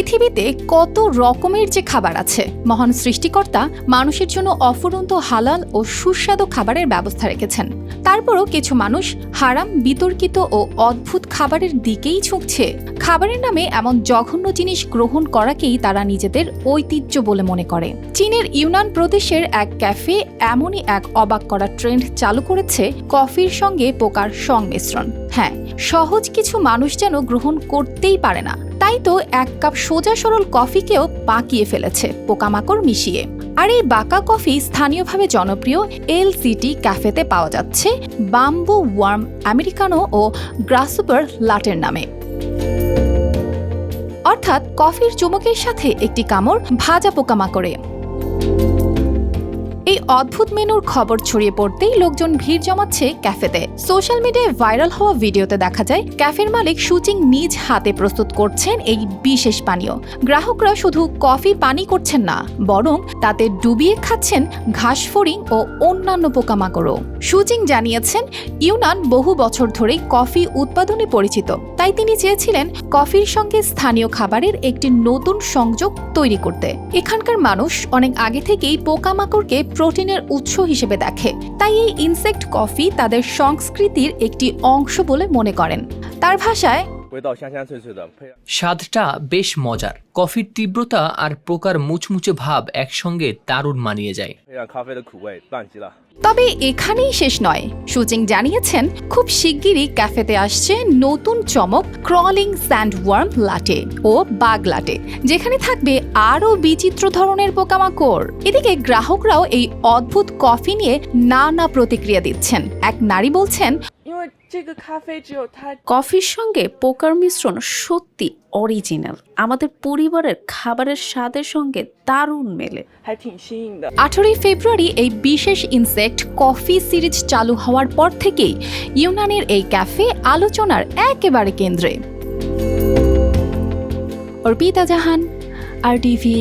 পৃথিবীতে কত রকমের যে খাবার আছে, মহান সৃষ্টিকর্তা মানুষের জন্য অফুরন্ত হালাল ও সুস্বাদু খাবারের ব্যবস্থা রেখেছেন। তারপরও কিছু মানুষ হারাম, বিতর্কিত ও অদ্ভুত খাবারের দিকেই ঝুঁকছে। খাবারের নামে এমন জঘন্য জিনিস গ্রহণ করাকেই তারা নিজেদের ঐতিহ্য বলে মনে করে। চীনের ইউনান প্রদেশের এক ক্যাফে এমনই এক অবাক করা ট্রেন্ড চালু করেছে কফির সঙ্গে পোকার সংমিশ্রণ। হ্যাঁ সহজ কিছু মানুষ যেন গ্রহণ করতেই পারে না। তাই তো এক কাপ সোজা সরল কফিকেও পাকিয়ে ফেলেছে পোকামাকড় মিশিয়ে। আর এই বাঁকা কফি স্থানীয়ভাবে জনপ্রিয় এল সিটি ক্যাফেতে পাওয়া যাচ্ছে বাম্বু ওয়ার্ম আমেরিকানো ও গ্রাসুপার লাটের নামে। অর্থাৎ কফির চুমুকের সাথে একটি কামড় ভাজা পোকামাকড়ে। অদ্ভুত মেনুর খবর ছড়িয়ে পড়তেই লোকজন ভিড় জমাচ্ছে ক্যাফেতে। সোশ্যাল মিডিয়ায় ভাইরাল হওয়া ভিডিওতে দেখা যায়, ক্যাফের মালিক সুচিং নিজ হাতে প্রস্তুত করছেন এই বিশেষ পানীয়। গ্রাহকরা শুধু কফি পানি করছেন না, বরং তাতে ডুবিয়ে খাচ্ছেন ঘাস ফড়িং ও অন্যান্য পোকামাকড়ও। সুচিং জানিয়েছেন, ইউনান বহু বছর ধরেই কফি উৎপাদনে পরিচিত, তাই তিনি চেয়েছিলেন কফির সঙ্গে স্থানীয় খাবারের একটি নতুন সংযোগ তৈরি করতে। এখানকার মানুষ অনেক আগে থেকেই পোকামাকড়কে প্রোটিনের উৎস হিসেবে দেখে। তাই এই ইনসেক্ট কফি তাদের সংস্কৃতির একটি অংশ বলে মনে করেন। তার ভাষায় 味道香香脆脆的，配上 স্বাদটা বেশ মজার কফির তীব্রতা আর প্রকার মুচমুচে ভাব একসঙ্গে দারুণ মানিয়ে যায় 配上咖啡的苦味，淡极了。 তবে এখানেই শেষ নয় সুচিং জানিয়েছেন খুব শিগগিরই ক্যাফেতে আসছে নতুন চমক ক্রলিং স্যান্ডওয়ার্ম লাটে ও বাগ লাটে যেখানে থাকবে আরও বিচিত্র ধরনের পোকামাকড় এদিকে গ্রাহকরাও এই অদ্ভুত কফি নিয়ে নানা প্রতিক্রিয়া দিচ্ছেন এক নারী বলছেন কফির সঙ্গে পোকার মিশ্রণ সত্যি অরিজিনাল আমাদের পরিবারের খাবারের স্বাদের সঙ্গে দারুণ মেলে। আঠারোই ফেব্রুয়ারি এই বিশেষ ইনসেক্ট কফি সিরিজ চালু হওয়ার পর থেকেই ইউনানের এই ক্যাফে আলোচনার একেবারে কেন্দ্রে। অর্পিতা জাহান আর টিভি